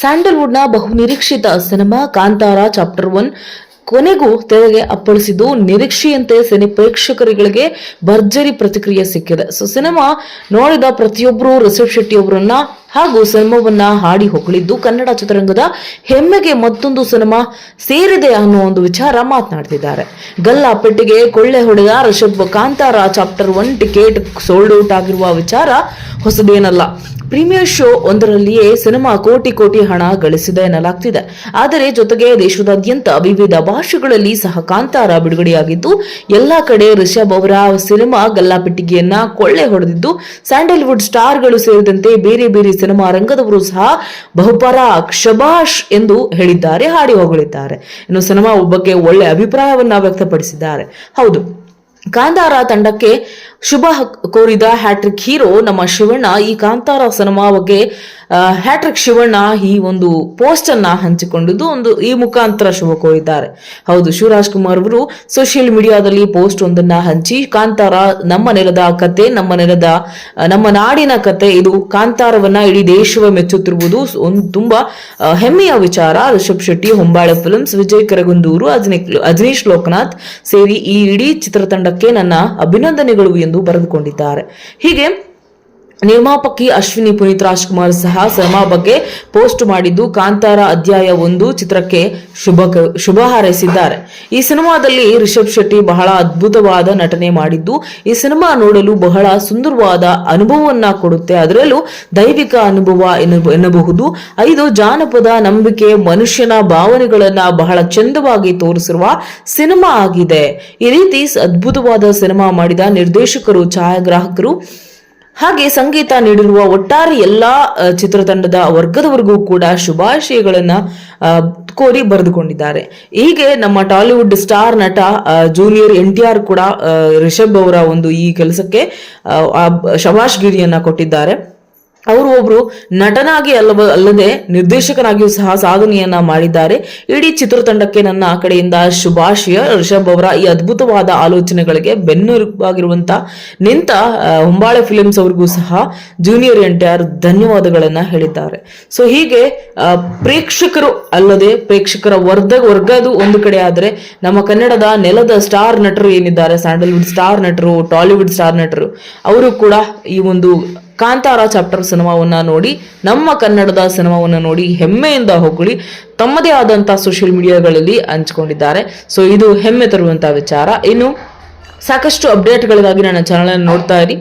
ಸ್ಯಾಂಡಲ್ವುಡ್ನ ಬಹುನಿರೀಕ್ಷಿತ cinema Kantara chapter one ಕೊನೆಗೂ ತೆರೆಗೆ ಅಪ್ಪಳಿಸಿದ್ದು ನಿರೀಕ್ಷೆಯಂತೆ ಸಿನಿ ಪ್ರೇಕ್ಷಕರುಗಳಿಗೆ ಭರ್ಜರಿ ಪ್ರತಿಕ್ರಿಯೆ ಸಿಕ್ಕಿದೆ. ಸೊ, ಸಿನಿಮಾ ನೋಡಿದ ಪ್ರತಿಯೊಬ್ಬರು ರಿಷಬ್ ಶೆಟ್ಟಿ ಅವರನ್ನ ಹಾಗೂ ಸಿನಿಮಾವನ್ನ ಹಾಡಿ ಹೊಗಳಿದ್ದು ಕನ್ನಡ ಚಿತ್ರರಂಗದ ಹೆಮ್ಮೆಗೆ ಮತ್ತೊಂದು ಸಿನಿಮಾ ಸೇರಿದೆ ಅನ್ನೋ ಒಂದು ವಿಚಾರ ಮಾತನಾಡ್ತಿದ್ದಾರೆ. ಗಲ್ಲಾ ಪೆಟ್ಟಿಗೆ ಕೊಳ್ಳೆ ಹೊಡೆದ Rishab Kantara chapter one ticket sold out ಆಗಿರುವ ವಿಚಾರ ಹೊಸದೇನಲ್ಲ. ಪ್ರೀಮಿಯರ್ ಶೋ ಒಂದರಲ್ಲಿಯೇ ಸಿನಿಮಾ ಕೋಟಿ ಕೋಟಿ ಹಣ ಗಳಿಸಿದೆ ಎನ್ನಲಾಗ್ತಿದೆ. ಆದರೆ ಜೊತೆಗೆ ದೇಶದಾದ್ಯಂತ ವಿವಿಧ ಭಾಷೆಗಳಲ್ಲಿ ಸಹ ಕಾಂತಾರ ಬಿಡುಗಡೆಯಾಗಿದ್ದು, ಎಲ್ಲಾ ಕಡೆ ರಿಷಬ್ ಅವರ ಸಿನಿಮಾ ಗಲ್ಲಾಪೆಟ್ಟಿಗೆಯನ್ನ ಕೊಳ್ಳೆ ಹೊಡೆದಿದ್ದು, ಸ್ಯಾಂಡಲ್ವುಡ್ ಸ್ಟಾರ್ಗಳು ಸೇರಿದಂತೆ ಬೇರೆ ಬೇರೆ ಸಿನಿಮಾ ರಂಗದವರು ಸಹ ಬಹುಪರ ಶಬಾಷ್ ಎಂದು ಹೇಳಿದ್ದಾರೆ, ಹಾಡಿ ಹೊಗಳಿದ್ದಾರೆ. ಇನ್ನು ಸಿನಿಮಾ ಬಗ್ಗೆ ಒಳ್ಳೆ ಅಭಿಪ್ರಾಯವನ್ನ ವ್ಯಕ್ತಪಡಿಸಿದ್ದಾರೆ. ಹೌದು, ಕಾಂದಾರ ತಂಡಕ್ಕೆ ಶುಭ ಕೋರಿದ ಹ್ಯಾಟ್ರಿಕ್ ಹೀರೋ ನಮ್ಮ ಶಿವಣ್ಣ. ಈ ಕಾಂತಾರ ಸಿನಿಮಾ ಬಗ್ಗೆ ಹ್ಯಾಟ್ರಿಕ್ ಶಿವಣ್ಣ ಈ ಒಂದು ಪೋಸ್ಟ್ ಅನ್ನ ಹಂಚಿಕೊಂಡಿದ್ದು ಒಂದು ಈ ಮುಖಾಂತರ ಶುಭ ಕೋರಿದ್ದಾರೆ. ಹೌದು, ಶಿವರಾಜ್ ಕುಮಾರ್ ಅವರು ಸೋಷಿಯಲ್ ಮೀಡಿಯಾದಲ್ಲಿ ಪೋಸ್ಟ್ ಒಂದನ್ನ ಹಂಚಿ, ಕಾಂತಾರ ನಮ್ಮ ನೆಲದ ಕತೆ, ನಮ್ಮ ನೆಲದ ನಮ್ಮ ನಾಡಿನ ಕತೆ, ಇದು ಕಾಂತಾರವನ್ನ ಇಡೀ ದೇಶವೇ ಮೆಚ್ಚುತ್ತಿರುವುದು ಒಂದು ತುಂಬಾ ಹೆಮ್ಮೆಯ ವಿಚಾರ. ರಿಷಬ್ ಶೆಟ್ಟಿ, ಹೊಂಬಾಳೆ ಫಿಲ್ಮ್ಸ್, ವಿಜಯ್ ಕರಗುಂದೂರು, ಅಜನಿ, ಅಜನೀಶ್ ಲೋಕನಾಥ್ ಸೇರಿ ಈ ಇಡೀ ಚಿತ್ರತಂಡಕ್ಕೆ ನನ್ನ ಅಭಿನಂದನೆಗಳು ಎಂದು ಬರೆದುಕೊಂಡಿದ್ದಾರೆ. ಹೀಗೆ ನಿರ್ಮಾಪಕಿ ಅಶ್ವಿನಿ ಪುನೀತ್ ರಾಜ್ಕುಮಾರ್ ಸಹ ಸಿನಿಮಾ ಬಗ್ಗೆ ಪೋಸ್ಟ್ ಮಾಡಿದ್ದು ಕಾಂತಾರ ಅಧ್ಯಾಯ ಒಂದು ಚಿತ್ರಕ್ಕೆ ಶುಭ ಶುಭ ಹಾರೈಸಿದ್ದಾರೆ. ಈ ಸಿನಿಮಾದಲ್ಲಿ ರಿಷಬ್ ಶೆಟ್ಟಿ ಬಹಳ ಅದ್ಭುತವಾದ ನಟನೆ ಮಾಡಿದ್ದು, ಈ ಸಿನಿಮಾ ನೋಡಲು ಬಹಳ ಸುಂದರವಾದ ಅನುಭವವನ್ನ ಕೊಡುತ್ತೆ. ಅದರಲ್ಲೂ ದೈವಿಕ ಅನುಭವ ಎನ್ನ- ಎನ್ನಬಹುದು. ಐದು ಜಾನಪದ ನಂಬಿಕೆ ಮನುಷ್ಯನ ಭಾವನೆಗಳನ್ನ ಬಹಳ ಚಂದವಾಗಿ ತೋರಿಸಿರುವ ಸಿನಿಮಾ ಆಗಿದೆ. ಈ ರೀತಿ ಅದ್ಭುತವಾದ ಸಿನಿಮಾ ಮಾಡಿದ ನಿರ್ದೇಶಕರು, ಛಾಯಾಗ್ರಾಹಕರು ಹಾಗೆ ಸಂಗೀತ ನೀಡಿರುವ ಒಟ್ಟಾರೆ ಎಲ್ಲಾ ಚಿತ್ರತಂಡದ ವರ್ಗದವರೆಗೂ ಕೂಡ ಶುಭಾಶಯಗಳನ್ನ ಕೋರಿ ಬರೆದುಕೊಂಡಿದ್ದಾರೆ. ಹೀಗೆ ನಮ್ಮ ಟಾಲಿವುಡ್ ಸ್ಟಾರ್ ನಟ ಜೂನಿಯರ್ ಎನ್ ಟಿ ಆರ್ ಕೂಡ ರಿಷಬ್ ಅವರ ಒಂದು ಈ ಕೆಲಸಕ್ಕೆ ಶಬಾಷ್ ಗಿರಿಯನ್ನ ಕೊಟ್ಟಿದ್ದಾರೆ. ಅವರು ಒಬ್ರು ನಟನಾಗಿ ಅಲ್ಲವ ಅಲ್ಲದೆ ನಿರ್ದೇಶಕನಾಗಿಯೂ ಸಹ ಸಾಧನೆಯನ್ನ ಮಾಡಿದ್ದಾರೆ. ಇಡೀ ಚಿತ್ರತಂಡಕ್ಕೆ ನನ್ನ ಕಡೆಯಿಂದ ಶುಭಾಶಯ. ರಿಷಬ್ ಅವರ ಈ ಅದ್ಭುತವಾದ ಆಲೋಚನೆಗಳಿಗೆ ಬೆನ್ನೆಲುಬಾಗಿರುವಂತ ನಿಂತ ಹೊಂಬಾಳೆ ಫಿಲಿಮ್ಸ್ ಅವ್ರಿಗೂ ಸಹ ಜೂನಿಯರ್ ಎನ್ ಟಿ ಆರ್ ಧನ್ಯವಾದಗಳನ್ನ ಹೇಳಿದ್ದಾರೆ. ಸೊ ಹೀಗೆ ಪ್ರೇಕ್ಷಕರು ಅಲ್ಲದೆ ಪ್ರೇಕ್ಷಕರ ವರ್ಗ ವರ್ಗದು ಒಂದು ಕಡೆ ಆದರೆ ನಮ್ಮ ಕನ್ನಡದ ನೆಲದ ಸ್ಟಾರ್ ನಟರು ಏನಿದ್ದಾರೆ, ಸ್ಯಾಂಡಲ್ವುಡ್ ಸ್ಟಾರ್ ನಟರು, ಟಾಲಿವುಡ್ ಸ್ಟಾರ್ ನಟರು, ಅವರು ಕೂಡ ಈ ಒಂದು ಕಾಂತಾರ ಚಾಪ್ಟರ್ ಸಿನಿಮಾವನ್ನ ನೋಡಿ, ನಮ್ಮ ಕನ್ನಡದ ಸಿನಿಮಾವನ್ನ ನೋಡಿ ಹೆಮ್ಮೆಯಿಂದ ಹೊಗಳಿ, ತಮ್ಮದೇ ಆದಂಥ ಸೋಷಿಯಲ್ ಮೀಡಿಯಾಗಳಲ್ಲಿ ಹಂಚಿಕೊಂಡಿದ್ದಾರೆ. ಸೊ ಇದು ಹೆಮ್ಮೆ ತರುವಂಥ ವಿಚಾರ. ಇನ್ನು ಸಾಕಷ್ಟು ಅಪ್ಡೇಟ್ಗಳಿಗಾಗಿ ನನ್ನ ಚಾನಲನ್ನು ನೋಡ್ತಾ ಇರಿ.